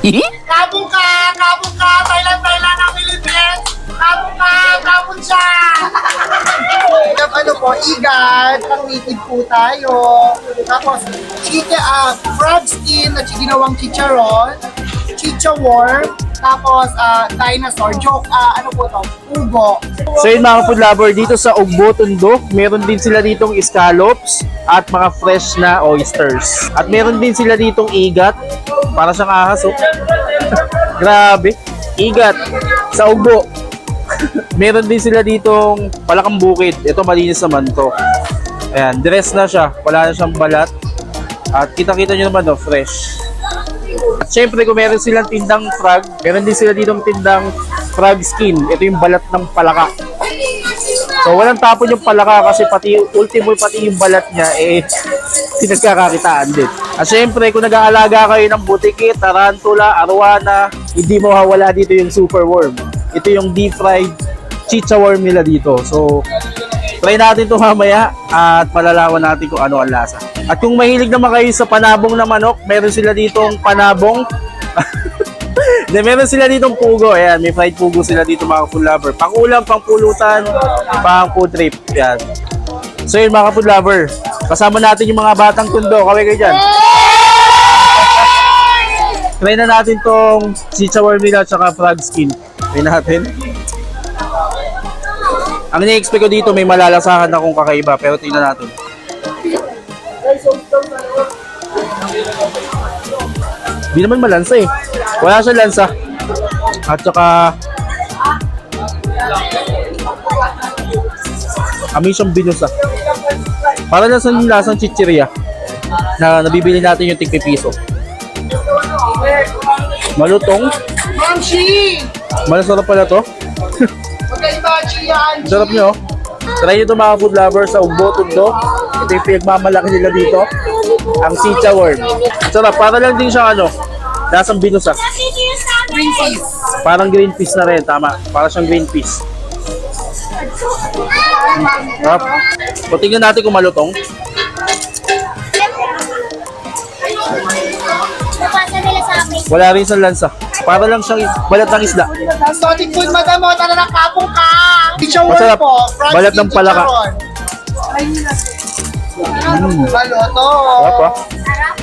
Kabong ka! Kabong ka! Thailand, Thailand ang Philippines! Kabong ka! Kabong siya! Yung ano po, igat, pang native po tayo. Tapos, chicha, ah, frog skin na ginawang chicharon, chicha worm, tapos ah, dinosaur, joke, ah, ano po to, ugo. So yun mga food lover, dito sa Ugbo, Tondo, meron din sila ditong scallops at mga fresh na oysters. At meron din sila ditong igat, para siyang ahas oh. Grabe, igat sa Ugbo. meron din sila ditong palakang bukid. Ito malinis naman to. Ayan, dress na siya. Wala na siyang balat. At kita-kita nyo naman, no, fresh. At syempre, kung meron silang tindang frog, meron din sila ditong tindang frog skin. Ito yung balat ng palaka. So, walang tapon yung palaka kasi pati, ultimo pati yung balat niya, eh, pinagkakakitaan din. At syempre, kung nag-aalaga kayo ng butiki, tarantula, arwana, hindi mawawala dito yung super worm. Ito yung deep fried chicha worm nila dito. So, try natin to mamaya at malalaman natin kung ano ang lasa. At kung mahilig naman kayo sa panabong na manok, meron sila ditong panabong. De, meron sila ditong pugo. Ayan, may fried pugo sila dito mga food lover. Pang ulam, pang food trip. Ayan. So yun mga food lover, kasama natin yung mga batang tundo. Kaway kayo dyan. Try na natin tong chicha worm nila tsaka frog skin. Try natin. Ang ni-expect ko dito may malalasahan akong kakaiba pero tingnan natin. Di naman malansa eh. Wala siya lansa. At saka Amin siyang binusa. Para lang sa lasang chichirya na nabibili natin yung tigpi piso. Malutong. Mamshi! Malasarap pala to. Magkaiba, chiyan! Sarap nyo. Try nyo ito mga food lovers sa Ugbo, Tundo. Ito yung pinagmamalaki nila dito. Ang Chicha Worm. Sarap. Para lang din siyang ano, lasang binusa. Green peas! Parang green peas na rin, tama. Para siyang green peas. Sarap. O tingnan natin kung malutong. Nila. Wala rin sa lansa. Para lang siyang balat ng isda. Exotic food, madam, o, tara na, kabong ka! Chicha worm Masarap. po, Balat ng palaka. chicharon. Mm. Baloto! Sarap ah.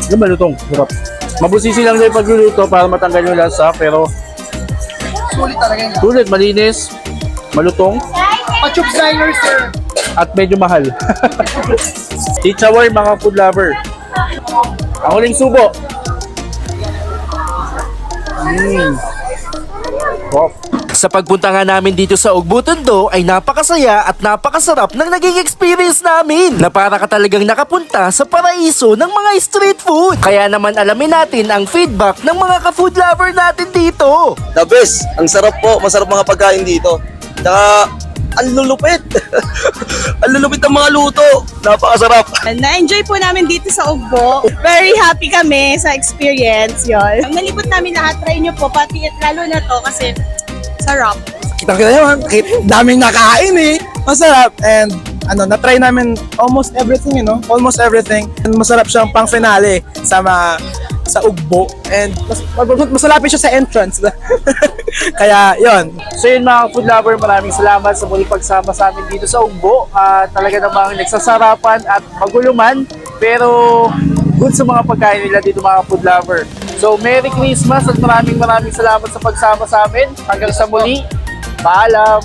Yung malutong. Sarap. Mabusisi lang yung pagluluto para matanggal yung lansa pero Sulit talaga yun. sulit, malinis, malutong, Pachup designer, sir. at medyo mahal. Chicha Worm, mga food lover. Ang huling subo. Mm. Wow. Sa pagpunta nga namin dito sa Ugbutondo ay napakasaya at napakasarap ng naging experience namin na para ka talagang nakapunta sa paraiso ng mga street food. Kaya naman alamin natin ang feedback ng mga ka-food lover natin dito. The best. Ang sarap po. Masarap mga pagkain dito. Tsaka, ang lulupit. ang lulupit ng mga luto. Napakasarap. Na-enjoy po namin dito sa Ugbo. Very happy kami sa experience yon. Ang nalipot namin lahat, try nyo po, pati lalo na to kasi sarap. Kitang-kita naman, kit daming nakain eh. Masarap. And ano, na-try namin almost everything, you know? Almost everything. And masarap siyang pang finale sa mga sa ugbo. And mas, mas, masalapit siya sa entrance. Kaya, yon So yun mga food lover, maraming salamat sa muling pagsama sa amin dito sa Ugbo. At talaga namang nagsasarapan at maguluman. Pero good sa mga pagkain nila dito mga food lover. So Merry Christmas at maraming maraming salamat sa pagsama sa amin. Hanggang sa muli, paalam!